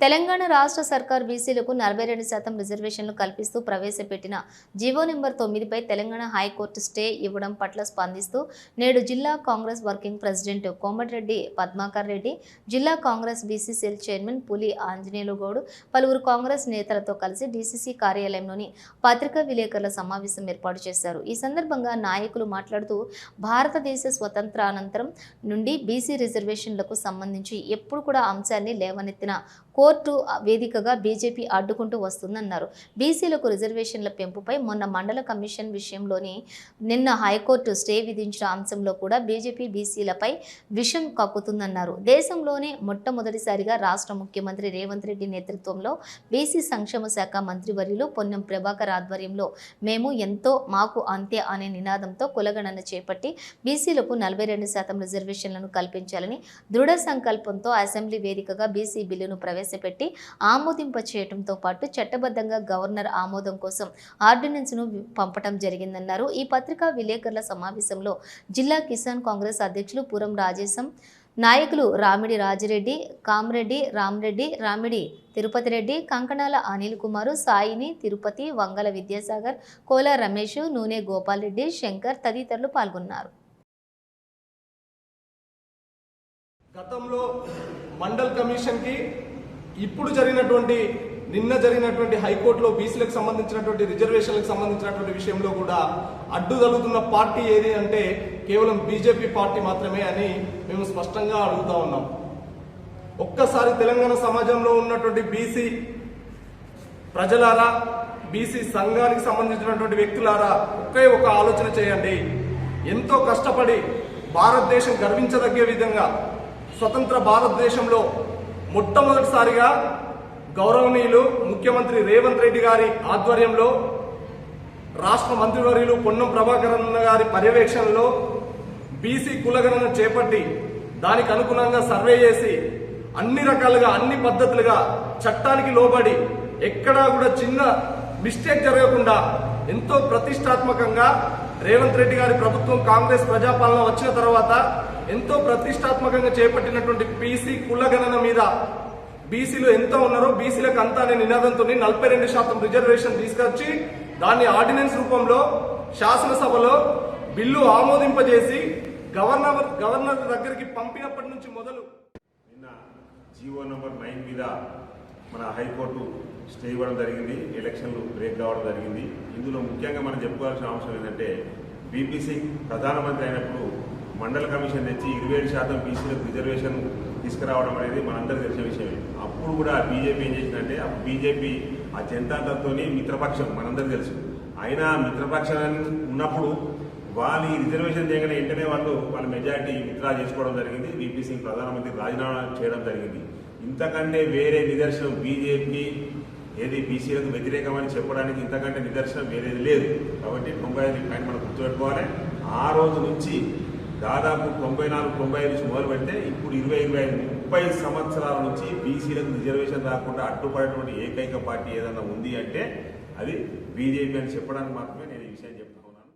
తెలంగాణ రాష్ట్ర సర్కార్ బీసీలకు నలభై రెండు శాతం రిజర్వేషన్లు కల్పిస్తూ ప్రవేశపెట్టిన జీవో నెంబర్ తొమ్మిదిపై తెలంగాణ హైకోర్టు స్టే ఇవ్వడం పట్ల స్పందిస్తూ నేడు జిల్లా Congress working president Komatireddy Padmakar Reddy జిల్లా కాంగ్రెస్ బీసీ సెల్ చైర్మన్ పులి ఆంజనేయులుగౌడ్ పలువురు కాంగ్రెస్ నేతలతో కలిసి డీసీసీ కార్యాలయంలోని పత్రికా విలేకరుల సమావేశం ఏర్పాటు చేశారు. ఈ సందర్భంగా నాయకులు మాట్లాడుతూ భారతదేశ స్వతంత్రానంతరం నుండి బీసీ రిజర్వేషన్లకు సంబంధించి ఎప్పుడు కూడా అంశాన్ని లేవనెత్తిన కోర్టు వేదికగా బీజేపీ అడ్డుకుంటూ వస్తుందన్నారు. బీసీలకు రిజర్వేషన్ల పెంపుపై మొన్న మండల కమిషన్ విషయంలోని నిన్న హైకోర్టు స్టే విధించిన అంశంలో కూడా బీజేపీ బీసీలపై విషం కక్కుతుందన్నారు. దేశంలోనే మొట్టమొదటిసారిగా రాష్ట్ర ముఖ్యమంత్రి రేవంత్ రెడ్డి నేతృత్వంలో బీసీ సంక్షేమ శాఖ మంత్రివర్యులు పొన్నం ప్రభాకర్ ఆధ్వర్యంలో మేము ఎంతో మాకు అంతే అనే నినాదంతో కులగణన చేపట్టి బీసీలకు నలభై రెండు శాతం రిజర్వేషన్లను కల్పించాలని దృఢ సంకల్పంతో అసెంబ్లీ వేదికగా బీసీ బిల్లును ప్రవేశపెట్టి ఆమోదింప చేయడంతో పాటు చట్టబద్ధంగా గవర్నర్ ఆమోదం కోసం ఆర్డినెన్స్ను ను పంపటం జరిగిందన్నారు. ఈ పత్రికా విలేకరుల సమావేశంలో జిల్లా కిసాన్ కాంగ్రెస్ అధ్యక్షులు పురం రాజేశం నాయకులు రామిడి రాజిరెడ్డి కామరెడ్డి రామరెడ్డి రామిడి తిరుపతి రెడ్డి కంకణాల అనిల్ కుమారు సాయిని తిరుపతి వంగల విద్యాసాగర్ కోల రమేష్ నూనె గోపాల్ రెడ్డి శంకర్ తదితరులు పాల్గొన్నారు. గతంలో మండల్ కమిషన్కి ఇప్పుడు జరిగినటువంటి నిన్న జరిగినటువంటి హైకోర్టులో బీసీలకు సంబంధించినటువంటి రిజర్వేషన్లకు సంబంధించినటువంటి విషయంలో కూడా అడ్డు తగులుతున్న పార్టీ ఏది అంటే కేవలం బీజేపీ పార్టీ మాత్రమే అని మేము స్పష్టంగా అడుగుతా ఉన్నాం. ఒక్కసారి తెలంగాణ సమాజంలో ఉన్నటువంటి బీసీ ప్రజలారా బీసీ సంఘానికి సంబంధించినటువంటి వ్యక్తులారా ఒకే ఒక ఆలోచన చేయండి. ఎంతో కష్టపడి భారతదేశం గర్వించదగే విధంగా స్వతంత్ర భారతదేశంలో మొట్టమొదటిసారిగా గౌరవనీయులు ముఖ్యమంత్రి రేవంత్ రెడ్డి గారి ఆధ్వర్యంలో రాష్ట్ర మంత్రివర్యులు పొన్నం ప్రభాకర్ గారి పర్యవేక్షణలో బీసీ కులగణన చేపట్టి దానికి అనుగుణంగా సర్వే చేసి అన్ని రకాలుగా అన్ని పద్ధతులుగా చట్టానికి లోబడి ఎక్కడా కూడా చిన్న మిస్టేక్ జరగకుండా ఎంతో ప్రతిష్టాత్మకంగా రేవంత్ రెడ్డి గారి ప్రభుత్వం కాంగ్రెస్ ప్రజాపాలన వచ్చిన తర్వాత ఎంతో ప్రతిష్టాత్మకంగా చేపట్టినటువంటి బీసీ కులగణన మీద బీసీలు ఎంత ఉన్నారో బీసీలకు అంతా అనే నినాదంతో నలభై రెండు శాతం రిజర్వేషన్ తీసుకొచ్చి దాన్ని ఆర్డినెన్స్ రూపంలో శాసనసభలో బిల్లు ఆమోదింపజేసి గవర్నర్ గవర్నర్ దగ్గరికి పంపినప్పటి నుంచి మొదలు నిన్న జీవో నంబర్ నైన్ మీద మన హైకోర్టు స్టే ఇవ్వడం జరిగింది ఎలక్షన్లు బ్రేక్ కావడం జరిగింది. ఇందులో ముఖ్యంగా మనం చెప్పుకోవాల్సిన అంశం ఏంటంటే బీపీసీ ప్రధానమంత్రి అయినప్పుడు మండల కమిషన్ తెచ్చి ఇరవై ఏడు శాతం బీసీలకు రిజర్వేషన్ తీసుకురావడం అనేది మనందరికీ తెలిసిన విషయమే. అప్పుడు కూడా బీజేపీ ఏం చేసిందంటే ఆ బీజేపీ ఆ జనతాదళ్తో మిత్రపక్షం మనందరికీ తెలుసు. అయినా మిత్రపక్షం ఉన్నప్పుడు వాళ్ళు ఈ రిజర్వేషన్ చేయగానే వెంటనే వాళ్ళు వాళ్ళ మెజారిటీ విత్డ్రా చేసుకోవడం జరిగింది. వీపీ సింగ్ ప్రధానమంత్రి రాజీనామా చేయడం జరిగింది. ఇంతకంటే వేరే నిదర్శనం బీజేపీ ఏది బీసీలకు వ్యతిరేకమని చెప్పడానికి ఇంతకంటే నిదర్శనం వేరేది లేదు. కాబట్టి తొంభై ఐదు పాయింట్ మనం గుర్తుపెట్టుకోవాలి. ఆ రోజు నుంచి దాదాపు తొంభై నాలుగు తొంభై ఐదు నుంచి మొదలు పెడితే ఇప్పుడు ఇరవై ఇరవై ఐదు ముప్పై సంవత్సరాల నుంచి బీసీలకు రిజర్వేషన్ రాకుండా అడ్డుపడేటువంటి ఏకైక పార్టీ ఏదైనా ఉంది అంటే అది బీజేపీ అని చెప్పడానికి మాత్రమే నేను